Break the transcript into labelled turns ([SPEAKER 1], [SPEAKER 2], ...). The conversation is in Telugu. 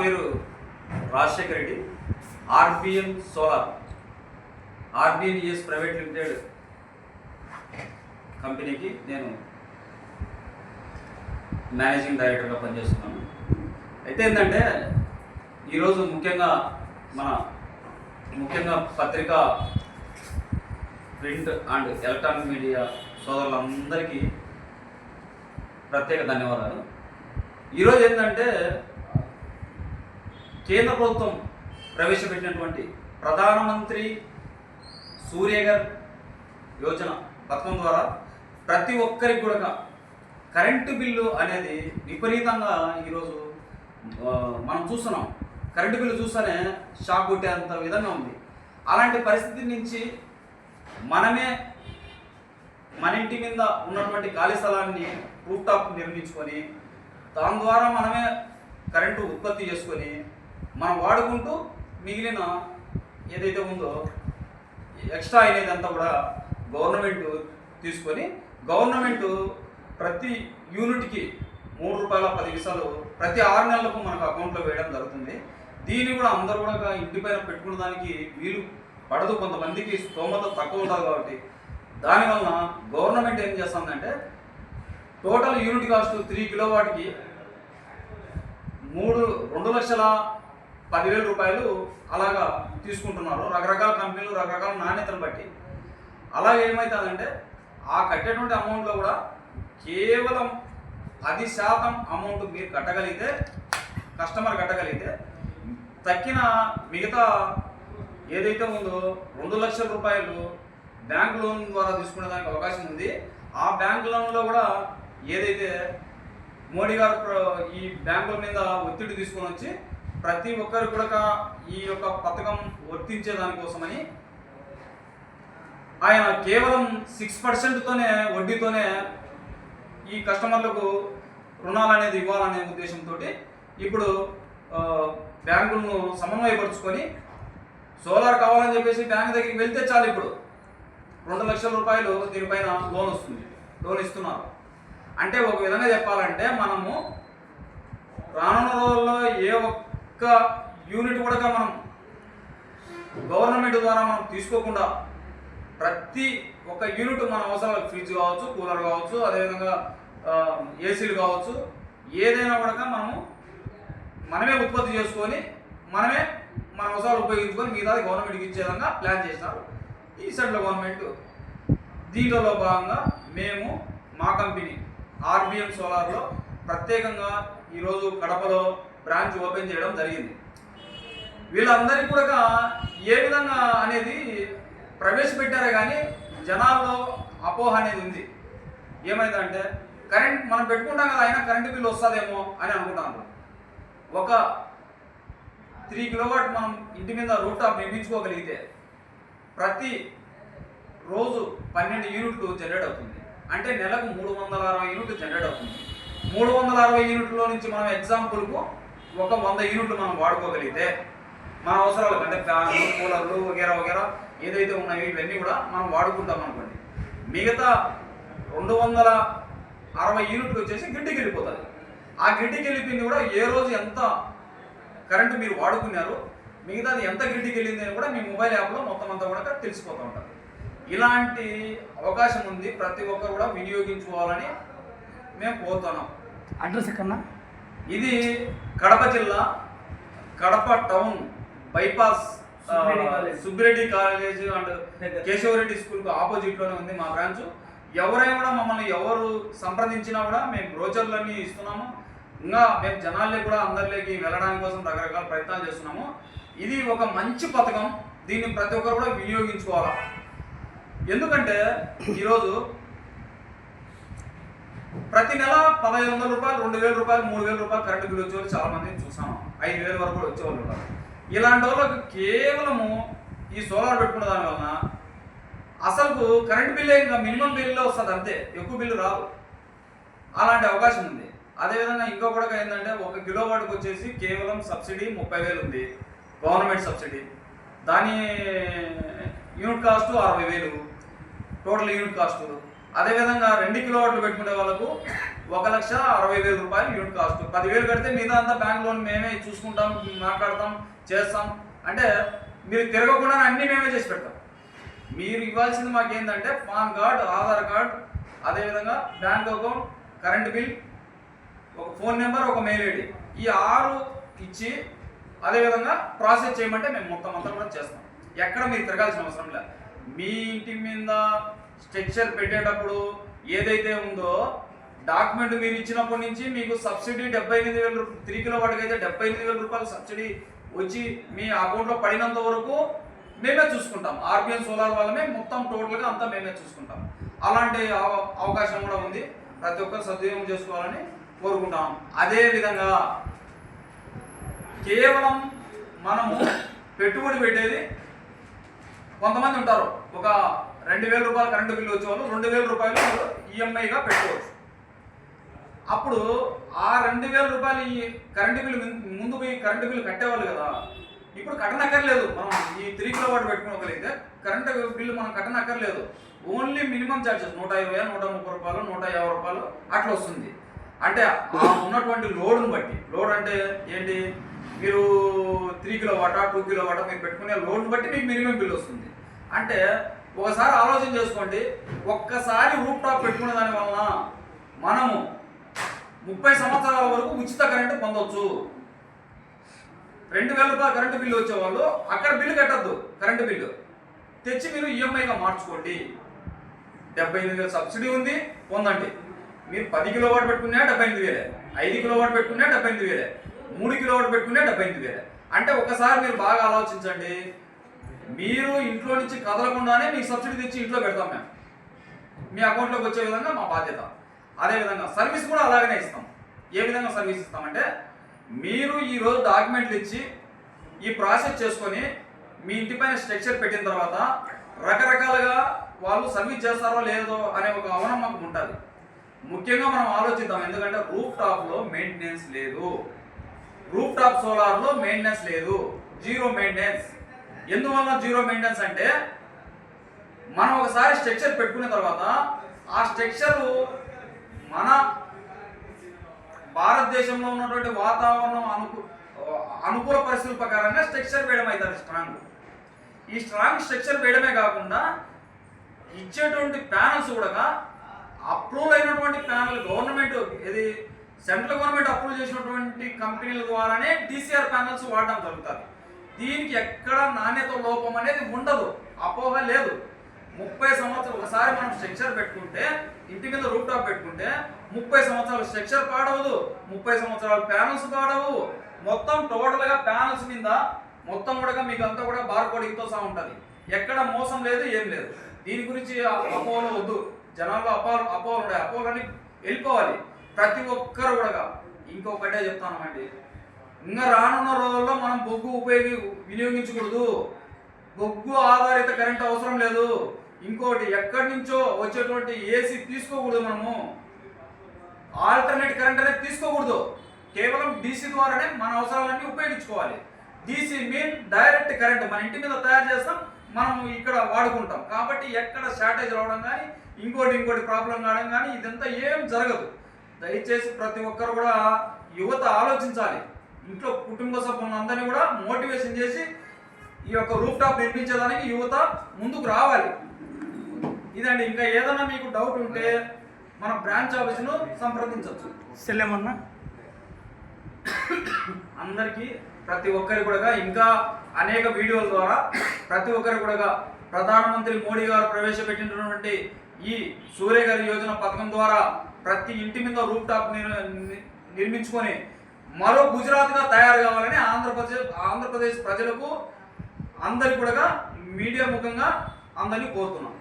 [SPEAKER 1] పేరు Rajasekhara Reddy. RBN solar. RBNES private limited కంపెనీకి నేను మేనేజింగ్ డైరెక్టర్గా పనిచేస్తున్నాను. అయితే ఏంటంటే ఈరోజు ముఖ్యంగా మన ముఖ్యంగా పత్రిక ప్రింట్ అండ్ ఎలక్ట్రానిక్ మీడియా సోదరులందరికీ ప్రత్యేక ధన్యవాదాలు. ఈరోజు ఏంటంటే కేంద్ర ప్రభుత్వం ప్రవేశపెట్టినటువంటి ప్రధానమంత్రి సూర్యగర్ యోజన పథకం ద్వారా ప్రతి ఒక్కరికి కూడా కరెంటు బిల్లు అనేది విపరీతంగా ఈరోజు మనం చూస్తున్నాం. కరెంటు బిల్లు చూస్తేనే షాక్ కొట్టేంత విధంగా ఉంది. అలాంటి పరిస్థితి నుంచి మనమే మన ఇంటి మీద ఉన్నటువంటి ఖాళీ స్థలాన్ని రూఫ్ టాప్ నిర్మించుకొని దాని ద్వారా మనమే కరెంటు ఉత్పత్తి చేసుకొని మనం వాడుకుంటూ మిగిలిన ఏదైతే ఉందో ఎక్స్ట్రా అయినదంతా కూడా గవర్నమెంట్ తీసుకొని గవర్నమెంట్ ప్రతి యూనిట్కి మూడు రూపాయల పది విసాలు ప్రతి ఆరు నెలలకు మనకు అకౌంట్లో వేయడం జరుగుతుంది. దీన్ని కూడా అందరూ కూడా ఇంటి పైన పెట్టుకున్న దానికి వీలు పడదు. కొంతమందికి స్తోమత తక్కువ ఉంటుంది కాబట్టి. దానివల్ల గవర్నమెంట్ ఏం చేస్తుందంటే total unit cost three kilo వాటికి మూడు రెండు లక్షల పదివేల రూపాయలు అలాగా తీసుకుంటున్నారు. రకరకాల కంపెనీలు రకరకాల నాణ్యతను బట్టి. అలాగే ఏమవుతుందంటే ఆ కట్టేటువంటి అమౌంట్లో కూడా కేవలం పది శాతం అమౌంట్ మీరు కట్టగలిగితే కస్టమర్ కట్టగలిగితే తక్కిన మిగతా ఏదైతే ఉందో రెండు లక్షల రూపాయలు బ్యాంక్ లోన్ ద్వారా తీసుకునే దానికి అవకాశం ఉంది. ఆ బ్యాంక్ లోన్లో కూడా ఏదైతే మోడీ గారు ఈ బ్యాంకుల మీద ఒత్తిడి తీసుకొని వచ్చి ప్రతి ఒక్కరు కూడా ఈ యొక్క పథకం వర్తించే దానికోసమని ఆయన కేవలం సిక్స్ పర్సెంట్తోనే వడ్డీతోనే ఈ కస్టమర్లకు రుణాలు అనేది ఇవ్వాలనే ఉద్దేశంతో ఇప్పుడు బ్యాంకులను సమన్వయపరుచుకొని సోలార్ కావాలని చెప్పేసి బ్యాంక్ దగ్గరికి వెళ్తే చాలు ఇప్పుడు. రెండు లక్షల రూపాయలు దీనిపైన లోన్ వస్తుంది. లోన్ ఇస్తున్నారు. అంటే ఒక విధంగా చెప్పాలంటే మనము రానున్న రోజుల్లో ఏ ఒక్క యూనిట్ కూడా మనం గవర్నమెంట్ ద్వారా మనం తీసుకోకుండా ప్రతి ఒక్క యూనిట్ మన అవసరాలు ఫ్రిడ్జ్ కావచ్చు కూలర్ కావచ్చు అదేవిధంగా ఏసీలు కావచ్చు ఏదైనా కూడా మనము మనమే ఉత్పత్తి చేసుకొని మనమే మన అవసరాలు ఉపయోగించుకొని మిగతాది గవర్నమెంట్కి ఇచ్చే విధంగా ప్లాన్ చేసినారు. ఈ సెంట్రల్ గవర్నమెంట్ దీంట్లో భాగంగా మేము మా కంపెనీ ఆర్బిఎం సోలార్లో ప్రత్యేకంగా ఈరోజు కడపలో బ్రాంచ్ ఓపెన్ చేయడం జరిగింది. వీళ్ళందరికీ కూడా ఏ విధంగా అనేది ప్రవేశపెట్టారే కానీ జనాల్లో అపోహ అనేది ఉంది. ఏమైందంటే కరెంట్ మనం పెట్టుకుంటాం కదా అయినా కరెంటు బిల్లు వస్తుందేమో అని అనుకుంటాను ఒక త్రీ కిలోవాట్ మనం ఇంటి మీద రూట్ టాప్ నిర్మించుకోగలిగితే ప్రతి రోజు పన్నెండు యూనిట్లు జనరేట్ అవుతుంది. అంటే నెలకు మూడు వందల అరవై యూనిట్లు జనరేట్ అవుతుంది. మూడు వందల అరవై యూనిట్లో నుంచి మనం ఎగ్జాంపుల్కు ఒక వంద యూనిట్లు మనం వాడుకోగలిగితే మన అవసరాలు అంటే ఫ్యాన్లు కూలర్లు వగేరా వగేరా ఏదైతే ఉన్నాయో ఇవన్నీ కూడా మనం వాడుకుంటాం అనుకోండి. మిగతా రెండు వందల అరవై యూనిట్లు వచ్చేసి గిడ్డికి వెళ్ళిపోతుంది. ఆ గిడ్డికి వెళ్ళిపోయింది కూడా ఏ రోజు ఎంత కరెంటు మీరు వాడుకున్నారు మిగతాది ఎంత గిడ్డికి వెళ్ళింది అని కూడా మీ మొబైల్ యాప్లో మొత్తం అంతా కూడా తెలిసిపోతూ ఉంటుంది ఇలాంటి అవకాశం ఉంది. ప్రతి ఒక్కరు కూడా వినియోగించుకోవాలని మేము కోరుతున్నాం.
[SPEAKER 2] అడ్రస్ ఎక్కడన్నా?
[SPEAKER 1] ఇది కడప జిల్లా Kadapa town bypass
[SPEAKER 2] Subbireddy college.
[SPEAKER 1] And. Kesavareddy స్కూల్కు ఆపోజిట్లోనే ఉంది మా బ్రాంచ్. ఎవరైనా కూడా మమ్మల్ని ఎవరు సంప్రదించినా కూడా మేము బ్రోచర్లన్నీ ఇస్తున్నాము. ఇంకా మేము జనాల్ని కూడా అందరిలోకి వెళ్ళడానికి కోసం రకరకాల ప్రయత్నాలు చేస్తున్నాము. ఇది ఒక మంచి పథకం. దీన్ని ప్రతి ఒక్కరు కూడా వినియోగించుకోవాలా? ఎందుకంటే ఈరోజు ప్రతి నెల పదహైదు వందల రూపాయలు రెండు వేల రూపాయలు మూడు వేల రూపాయలు కరెంటు బిల్ వచ్చేవాళ్ళు చాలా మందిని చూసాం. ఐదు వేల వరకు కూడా వచ్చేవాళ్ళు ఉంటారు ఇలాంటి వాళ్ళకి కేవలము ఈ సోలార్ పెట్టుకున్న దాని వలన అసలు కరెంట్ బిల్ ఇంకా మినిమం బిల్లులో వస్తుంది అంతే. ఎక్కువ బిల్లు రావు. అలాంటి అవకాశం ఉంది. అదేవిధంగా ఇంకో కూడా ఏంటంటే ఒక కిలో వాటికి వచ్చేసి కేవలం సబ్సిడీ ముప్పై వేలు ఉంది. Government subsidy. దాని యూనిట్ కాస్ట్ అరవై వేలు. టోటల్ యూనిట్ కాస్ట్ అదేవిధంగా రెండు కిలో వాట్లు పెట్టుకునే వాళ్ళకు ఒక లక్ష అరవై వేల రూపాయలు యూనిట్ కాస్ట్. పదివేలు కడితే మిగతా అంతా బ్యాంక్ లోన్ మేమే చూసుకుంటాం మాట్లాడతాం చేస్తాం. అంటే మీరు తిరగకుండా అన్నీ మేమే చేసి పెడతాం. మీరు ఇవ్వాల్సింది మాకు ఏంటంటే పాన్ కార్డ్ ఆధార్ కార్డ్ అదేవిధంగా బ్యాంక్ అకౌంట్ కరెంట్ బిల్ ఒక ఫోన్ నెంబర్ ఒక మెయిల్ ఐడి. ఈ ఆరు ఇచ్చి అదేవిధంగా ప్రాసెస్ చేయమంటే మేము మొత్తం అంతా కూడా చేస్తాం. ఎక్కడ మీరు తిరగాల్సిన అవసరం లేదు. మీ ఇంటి మీద స్ట్రక్చర్ పెట్టేటప్పుడు ఏదైతే ఉందో డాక్యుమెంట్ మీరు ఇచ్చినప్పటి నుంచి మీకు సబ్సిడీ డెబ్బై ఎనిమిది వేల రూపాయలు త్రీ కిలో వాటికి అయితే డెబ్బై ఎనిమిది వేల రూపాయలు సబ్సిడీ వచ్చి మీ అకౌంట్లో పడినంత వరకు మేమే చూసుకుంటాం. ఆర్బిఎన్ సోలార్ వాళ్ళమే మొత్తం టోటల్గా అంతా మేమే చూసుకుంటాం. అలాంటి అవ- అవకాశం కూడా ఉంది. ప్రతి ఒక్కరు సద్వినియోగం చేసుకోవాలని కోరుకుంటాం. అదే విధంగా కేవలం మనము పెట్టుబడి పెట్టేది కొంతమంది ఉంటారు. ఒక రెండు వేల రూపాయలు కరెంటు బిల్లు వచ్చే వాళ్ళు రెండు వేల రూపాయలు ఈఎంఐగా పెట్టుకోవచ్చు. అప్పుడు ఆ రెండు వేల రూపాయలు ఈ కరెంటు బిల్లు ముందు పోయి కరెంటు బిల్లు కట్టేవాళ్ళు కదా. ఇప్పుడు కట్టనక్కర్లేదు. మనం ఈ త్రీ కిలో వాట్ పెట్టుకోగలిగితే కరెంటు బిల్లు మనం కట్టనక్కర్లేదు. ఓన్లీ మినిమం ఛార్జెస్ నూట ఇరవై నూట ముప్పై రూపాయలు నూట యాభై రూపాయలు అట్లా వస్తుంది. అంటే ఆ ఉన్నటువంటి లోడ్ని బట్టి. లోడ్ అంటే ఏంటి? మీరు త్రీ కిలో వాటా టూ కిలో వాటా మీరు పెట్టుకునే లోడ్ను బట్టి మీకు మినిమం బిల్ వస్తుంది. అంటే ఒకసారి ఆలోచన చేసుకోండి. ఒక్కసారి రూప్ టాప్ పెట్టుకునే దాని వలన మనము ముప్పై సంవత్సరాల వరకు ఉచిత కరెంటు పొందవచ్చు రెండు వేల రూపాయల కరెంటు బిల్లు వచ్చేవాళ్ళు అక్కడ బిల్లు కట్టద్దు కరెంటు బిల్లు తెచ్చి మీరు ఈఎంఐగా మార్చుకోండి. డెబ్బై ఎనిమిది వేలు సబ్సిడీ ఉంది పొందండి. మీరు పది కిలో వాట్ పెట్టుకున్నా డెబ్బై ఎనిమిది వేలే ఐదు కిలో వాట్ పెట్టుకున్నా డెబ్బై ఎనిమిది వేలే మూడు కిలో వాట్ పెట్టుకున్నా డెబ్బై ఎనిమిది వేలే. అంటే ఒకసారి మీరు బాగా ఆలోచించండి. మీరు ఇంట్లో నుంచి కదలకుండానే మీకు సబ్సిడీ తెచ్చి ఇంట్లో పెడతాం మేము. మీ అకౌంట్లోకి వచ్చే విధంగా మా బాధ్యత. అదేవిధంగా సర్వీస్ కూడా అలాగనే ఇస్తాం. ఏ విధంగా సర్వీస్ ఇస్తామంటే మీరు ఈరోజు డాక్యుమెంట్లు ఇచ్చి ఈ ప్రాసెస్ చేసుకొని మీ ఇంటిపైన స్ట్రక్చర్ పెట్టిన తర్వాత రకరకాలుగా వాళ్ళు సర్వీస్ చేస్తారో లేదో అనే ఒక అవనం మాకు ఉంటుంది. ముఖ్యంగా మనం ఆలోచిద్దాం ఎందుకంటే రూఫ్ టాప్లో మెయింటెనెన్స్ లేదు. రూఫ్ టాప్ సోలార్లో మెయింటెనెన్స్ లేదు. Zero maintenance. ఎందువల్ల జీరో మెయింటెన్స్ అంటే మనం ఒకసారి స్ట్రక్చర్ పెట్టుకున్న తర్వాత ఆ స్ట్రక్చర్ మన భారతదేశంలో ఉన్నటువంటి వాతావరణం అనుకు అనుకూల పరిస్థితుల ప్రకారంగా స్ట్రక్చర్ వేయడం అవుతుంది స్ట్రాంగ్ ఈ స్ట్రాంగ్ స్ట్రక్చర్ వేయడమే కాకుండా ఇచ్చేటువంటి ప్యానల్స్ కూడా అప్రూవ్ అయినటువంటి ప్యానల్ గవర్నమెంట్ ఇది సెంట్రల్ గవర్నమెంట్ అప్రూవ్ చేసినటువంటి కంపెనీల ద్వారానే టీసీఆర్ ప్యానల్స్ వాడడం జరుగుతుంది. దీనికి ఎక్కడ నాణ్యత లోపం అనేది ఉండదు అపోహ లేదు. ముప్పై సంవత్సరాలు ఒకసారి మనం స్ట్రక్చర్ పెట్టుకుంటే ఇంటి మీద రూప్ టాప్ పెట్టుకుంటే ముప్పై సంవత్సరాలు స్ట్రక్చర్ పాడవదు ముప్పై సంవత్సరాలు ప్యానల్స్ పాడవు. మొత్తం టోటల్గా ప్యానల్స్ మీద మొత్తం కూడా మీకు అంతా కూడా బార్ కోడింగ్తో సహా ఉంటుంది. ఎక్కడ మోసం లేదు ఏం లేదు. దీని గురించి అపోహలు వద్దు. జనాల్లో అపో అపోహలు ఉన్నాయి అపోహలని వెళ్ళిపోవాలి. ప్రతి ఒక్కరు కూడా ఇంకొకటే చెప్తానండి ఇంకా రానున్న రోజుల్లో మనం బొగ్గు ఉపయోగి వినియోగించకూడదు. బొగ్గు ఆధారిత కరెంట్ అవసరం లేదు. ఇంకోటి ఎక్కడి నుంచో వచ్చేటువంటి ఏసీ తీసుకోకూడదు మనము. ఆల్టర్నేట్ కరెంట్ అనేది తీసుకోకూడదు. కేవలం డీసీ ద్వారానే మన అవసరాలన్నీ ఉపయోగించుకోవాలి. డీసీ మీన్ డైరెక్ట్ కరెంట్ మన ఇంటి మీద తయారు చేస్తాం మనం ఇక్కడ వాడుకుంటాం. కాబట్టి ఎక్కడ షార్టేజ్ రావడం కానీ ఇంకోటి ఇంకోటి ప్రాబ్లం కావడం కానీ ఇదంతా ఏం జరగదు. దయచేసి ప్రతి ఒక్కరు కూడా యువత ఆలోచించాలి. ఇంట్లో కుటుంబ సభ్యులందరినీ కూడా మోటివేషన్ చేసి ఈ యొక్క రూఫ్ టాప్ నిర్మించేదానికి యువత ముందుకు రావాలి. ఇదండి ఇంకా ఏదైనా మీకు డౌట్ ఉంటే మన బ్రాంచ్ ఆఫీసును సంప్రదించవచ్చు.
[SPEAKER 2] సెల్ ఏమన్నా
[SPEAKER 1] అందరికీ ప్రతి ఒక్కరి కూడా ఇంకా అనేక వీడియోల ద్వారా ప్రతి ఒక్కరి కూడా ప్రధానమంత్రి మోడీ గారు ప్రవేశపెట్టినటువంటి ఈ సూర్యగారి యోజన పథకం ద్వారా ప్రతి ఇంటి మీద రూప్ టాప్ నిర్మించుకొని మరో గుజరాత్గా తయారు కావాలని ఆంధ్రప్రదేశ్ ఆంధ్రప్రదేశ్ ప్రజలకు అందరికి కూడా మీడియా ముఖంగా అందరినీ కోరుతున్నాం.